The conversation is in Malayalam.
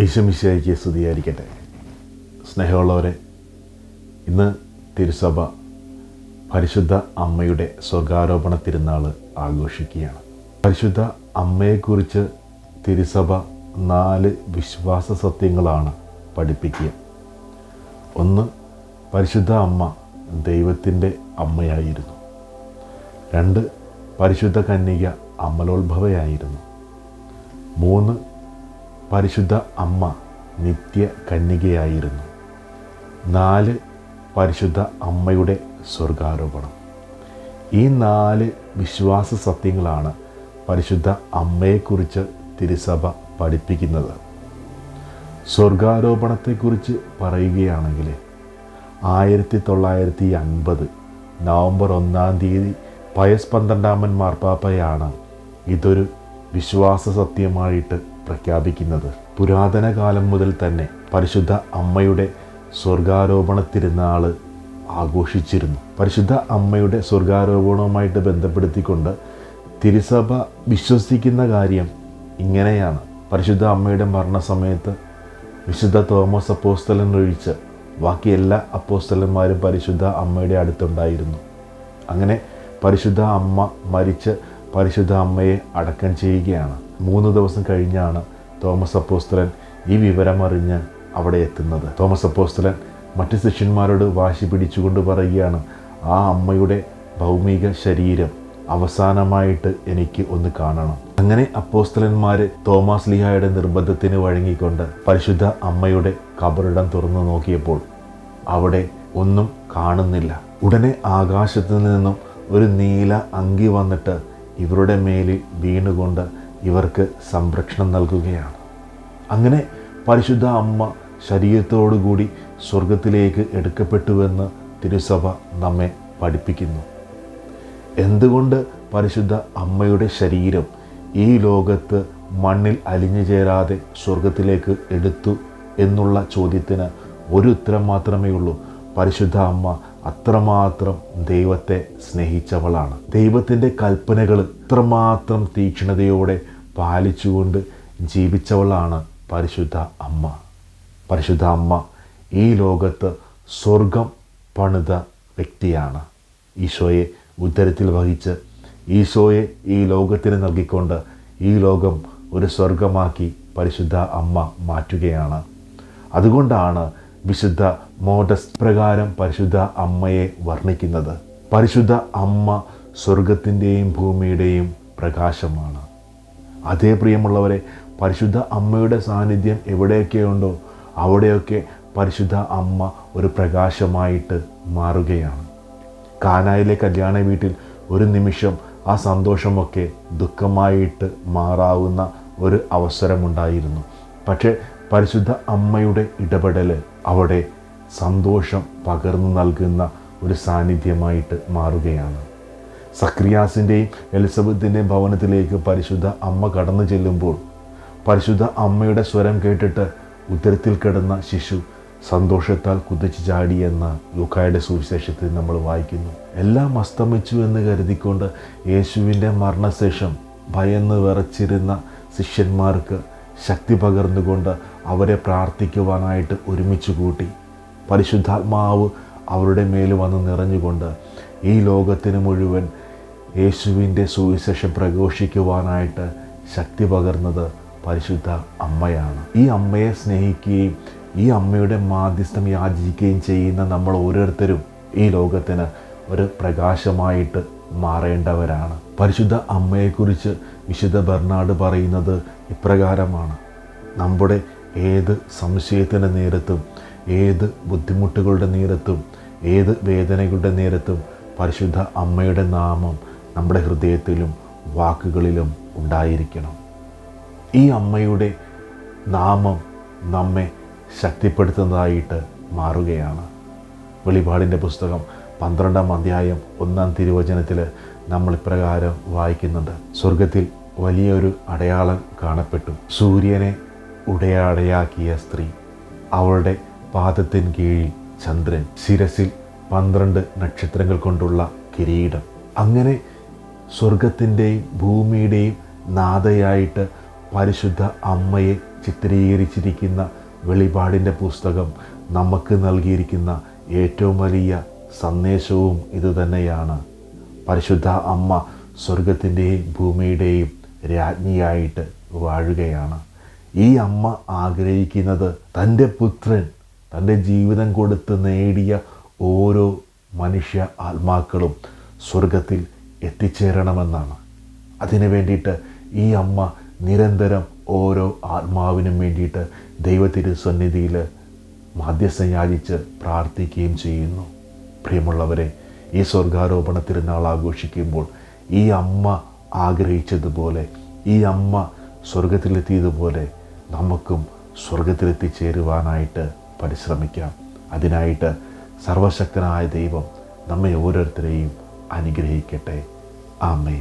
ഈശമിശയ്ക്ക് സ്തുതിയായിരിക്കട്ടെ. സ്നേഹമുള്ളവരെ ഇന്ന് തിരുസഭ പരിശുദ്ധ അമ്മയുടെ സ്വർഗാരോപണ തിരുനാൾ ആഘോഷിക്കുകയാണ്. പരിശുദ്ധ അമ്മയെക്കുറിച്ച് തിരുസഭ നാല് വിശ്വാസ സത്യങ്ങളാണ് പഠിപ്പിക്കുക. ഒന്ന് പരിശുദ്ധ അമ്മ ദൈവത്തിന്റെ അമ്മയായിരുന്നു. രണ്ട് പരിശുദ്ധ കന്യക അമലോത്ഭവയായിരുന്നു. മൂന്ന് പരിശുദ്ധ അമ്മ നിത്യ കന്യകയായിരുന്നു. നാല് പരിശുദ്ധ അമ്മയുടെ സ്വർഗാരോപണം. ഈ നാല് വിശ്വാസ സത്യങ്ങളാണ് പരിശുദ്ധ അമ്മയെക്കുറിച്ച് തിരുസഭ പഠിപ്പിക്കുന്നത്. സ്വർഗാരോപണത്തെക്കുറിച്ച് പറയുകയാണെങ്കിൽ ആയിരത്തി തൊള്ളായിരത്തി അൻപത് നവംബർ ഒന്നാം തീയതി പയസ് പന്ത്രണ്ടാമൻ മാർപ്പാപ്പയാണ് ഇതൊരു വിശ്വാസ സത്യമായിട്ട് പ്രഖ്യാപിക്കുന്നത്. പുരാതന കാലം മുതൽ തന്നെ പരിശുദ്ധ അമ്മയുടെ സ്വർഗാരോപണ തിരുനാൾ ആഘോഷിച്ചിരുന്നു. പരിശുദ്ധ അമ്മയുടെ സ്വർഗാരോപണവുമായിട്ട് ബന്ധപ്പെടുത്തിക്കൊണ്ട് തിരുസഭ വിശ്വസിക്കുന്ന കാര്യം ഇങ്ങനെയാണ്. പരിശുദ്ധ അമ്മയുടെ മരണസമയത്ത് വിശുദ്ധ തോമസ് അപ്പോസ്തലൻ ഒഴിച്ച് ബാക്കി എല്ലാ അപ്പോസ്തലന്മാരും പരിശുദ്ധ അമ്മയുടെ അടുത്തുണ്ടായിരുന്നു. അങ്ങനെ പരിശുദ്ധ അമ്മ മരിച്ച് പരിശുദ്ധ അമ്മയെ അടക്കം ചെയ്യുകയാണ്. മൂന്ന് ദിവസം കഴിഞ്ഞാണ് തോമസ് അപ്പോസ്തലൻ ഈ വിവരമറിഞ്ഞ് അവിടെ എത്തുന്നത്. തോമസ് അപ്പോസ്തലൻ മറ്റ് ശിഷ്യന്മാരോട് വാശി പിടിച്ചുകൊണ്ട് പറയുകയാണ് ആ അമ്മയുടെ ഭൗമിക ശരീരം അവസാനമായിട്ട് എനിക്ക് ഒന്ന് കാണണം. അങ്ങനെ അപ്പോസ്തലന്മാർ തോമസ് ലിഹായുടെ നിർബന്ധത്തിന് വഴങ്ങിക്കൊണ്ട് പരിശുദ്ധ അമ്മയുടെ കബറിടം തുറന്നു നോക്കിയപ്പോൾ അവിടെ ഒന്നും കാണുന്നില്ല. ഉടനെ ആകാശത്തു നിന്നും ഒരു നീല അങ്കി വന്നിട്ട് ഇവരുടെ മേലിൽ വീണുകൊണ്ട് ഇവർക്ക് സംരക്ഷണം നൽകുകയാണ്. അങ്ങനെ പരിശുദ്ധ അമ്മ ശരീരത്തോടുകൂടി സ്വർഗത്തിലേക്ക് എടുക്കപ്പെട്ടുവെന്ന് തിരുസഭ നമ്മെ പഠിപ്പിക്കുന്നു. എന്തുകൊണ്ട് പരിശുദ്ധ അമ്മയുടെ ശരീരം ഈ ലോകത്ത് മണ്ണിൽ അലിഞ്ഞു ചേരാതെ സ്വർഗത്തിലേക്ക് എടുത്തു എന്നുള്ള ചോദ്യത്തിന് ഒരു ഉത്തരം മാത്രമേ ഉള്ളൂ. പരിശുദ്ധ അമ്മ അത്രമാത്രം ദൈവത്തെ സ്നേഹിച്ചവളാണ്. ദൈവത്തിന്റെ കൽപ്പനകൾ ഇത്രമാത്രം തീക്ഷ്ണതയോടെ പാലിച്ചുകൊണ്ട് ജീവിച്ചവളാണ് പരിശുദ്ധ അമ്മ. പരിശുദ്ധ അമ്മ ഈ ലോകത്ത് സ്വർഗം പണിത വ്യക്തിയാണ്. ഈശോയെ ഉദ്ധരത്തിൽ വഹിച്ച് ഈശോയെ ഈ ലോകത്തിന് നൽകിക്കൊണ്ട് ഈ ലോകം ഒരു സ്വർഗമാക്കി പരിശുദ്ധ അമ്മ മാറ്റുകയാണ്. അതുകൊണ്ടാണ് വിശുദ്ധ മോഡസ് പ്രകാരം പരിശുദ്ധ അമ്മയെ വർണിക്കുന്നത്. പരിശുദ്ധ അമ്മ സ്വർഗത്തിന്റെയും ഭൂമിയുടെയും പ്രകാശമാണ്. അതേ പ്രിയമുള്ളവരെ പരിശുദ്ധ അമ്മയുടെ സാന്നിധ്യം എവിടെയൊക്കെയുണ്ടോ അവിടെയൊക്കെ പരിശുദ്ധ അമ്മ ഒരു പ്രകാശമായിട്ട് മാറുകയാണ്. കാനായിലെ കല്യാണ വീട്ടിൽ ഒരു നിമിഷം ആ സന്തോഷമൊക്കെ ദുഃഖമായിട്ട് മാറാവുന്ന ഒരു അവസരമുണ്ടായിരുന്നു. പക്ഷേ പരിശുദ്ധ അമ്മയുടെ ഇടപെടൽ അവിടെ സന്തോഷം പകർന്നു നൽകുന്ന ഒരു സാന്നിധ്യമായിട്ട് മാറുകയാണ്. സക്രിയാസിന്റെയും എലിസബത്തിന്റെയും ഭവനത്തിലേക്ക് പരിശുദ്ധ അമ്മ കടന്നു ചെല്ലുമ്പോൾ പരിശുദ്ധ അമ്മയുടെ സ്വരം കേട്ടിട്ട് ഉത്തരത്തിൽ കിടന്ന ശിശു സന്തോഷത്താൽ കുതിച്ചു ചാടിയെന്ന ലൂക്കായുടെ സുവിശേഷത്തിൽ നമ്മൾ വായിക്കുന്നു. എല്ലാം അസ്തമിച്ചു എന്ന് കരുതിക്കൊണ്ട് യേശുവിന്റെ മരണശേഷം ഭയന്ന് വിറച്ചിരുന്ന ശിഷ്യന്മാർക്ക് ശക്തി പകർന്നുകൊണ്ട് അവരെ പ്രാർത്ഥിക്കുവാനായിട്ട് ഒരുമിച്ച് കൂട്ടി. പരിശുദ്ധാത്മാവ് അവരുടെ മേൽ വന്ന് നിറഞ്ഞുകൊണ്ട് ഈ ലോകത്തിന് മുഴുവൻ യേശുവിന്റെ സുവിശേഷം പ്രഘോഷിക്കുവാനായിട്ട് ശക്തി പകർന്നത് പരിശുദ്ധ അമ്മയാണ്. ഈ അമ്മയെ സ്നേഹിക്കുകയും ഈ അമ്മയുടെ മാധ്യസ്ഥം യാചിക്കുകയും ചെയ്യുന്ന നമ്മൾ ഓരോരുത്തരും ഈ ലോകത്തിന് ഒരു പ്രകാശമായിട്ട് മാറേണ്ടവരാണ്. പരിശുദ്ധ അമ്മയെക്കുറിച്ച് വിശുദ്ധ ബർണാഡ് പറയുന്നത് ഇപ്രകാരമാണ്. നമ്മുടെ ഏത് സംശയത്തിന്റെ നേരത്തും ഏത് ബുദ്ധിമുട്ടുകളുടെ നേരത്തും ഏത് വേദനകളുടെ നേരത്തും പരിശുദ്ധ അമ്മയുടെ നാമം നമ്മുടെ ഹൃദയത്തിലും വാക്കുകളിലും ഉണ്ടായിരിക്കണം. ഈ അമ്മയുടെ നാമം നമ്മെ ശക്തിപ്പെടുത്തുന്നതായിട്ട് മാറുകയാണ്. വെളിപാടിന്റെ പുസ്തകം പന്ത്രണ്ടാം അധ്യായം ഒന്നാം തിരുവചനത്തിൽ നമ്മൾ ഇപ്രകാരം വായിക്കുന്നുണ്ട്. സ്വർഗത്തിൽ വലിയൊരു അടയാളം കാണപ്പെട്ടു. സൂര്യനെ ഉടയാടയാക്കിയ സ്ത്രീ. അവളുടെ പാദത്തിന് കീഴിൽ ചന്ദ്രൻ. ശിരസിൽ പന്ത്രണ്ട് നക്ഷത്രങ്ങൾ കൊണ്ടുള്ള കിരീടം. അങ്ങനെ സ്വർഗത്തിന്റെയും ഭൂമിയുടെയും നാഥയായിട്ട് പരിശുദ്ധ അമ്മയെ ചിത്രീകരിച്ചിരിക്കുന്ന വെളിപാടിന്റെ പുസ്തകം നമുക്ക് നൽകിയിരിക്കുന്ന ഏറ്റവും വലിയ സന്ദേശവും ഇതുതന്നെയാണ് പരിശുദ്ധ അമ്മ സ്വർഗത്തിന്റെയും ഭൂമിയുടെയും രാജ്ഞിയായിട്ട് വാഴുകയാണ്. ഈ അമ്മ ആഗ്രഹിക്കുന്നത് തന്റെ പുത്രൻ തന്റെ ജീവിതം കൊടുത്ത് നേടിയ ഓരോ മനുഷ്യ ആത്മാക്കളും സ്വർഗത്തിൽ എത്തിച്ചേരണമെന്നാണ്. അതിനു വേണ്ടിയിട്ട് ഈ അമ്മ നിരന്തരം ഓരോ ആത്മാവിനും വേണ്ടിയിട്ട് ദൈവത്തിന്റെ സന്നിധിയിൽ മാധ്യസ്ഥം യാചിച്ച് പ്രാർത്ഥിക്കുകയും ചെയ്യുന്നു. പ്രിയമുള്ളവരെ ഈ സ്വർഗാരോപണ തിരുനാൾ ആഘോഷിക്കുമ്പോൾ ഈ അമ്മ ആഗ്രഹിച്ചതുപോലെ ഈ അമ്മ സ്വർഗത്തിലെത്തിയതുപോലെ നമുക്കും സ്വർഗത്തിലെത്തിച്ചേരുവാനായിട്ട് പരിശ്രമിക്കാം. അതിനായിട്ട് സർവശക്തനായ ദൈവം നമ്മെ ഓരോരുത്തരെയും അനുഗ്രഹിക്കട്ടെ. ആമേൻ.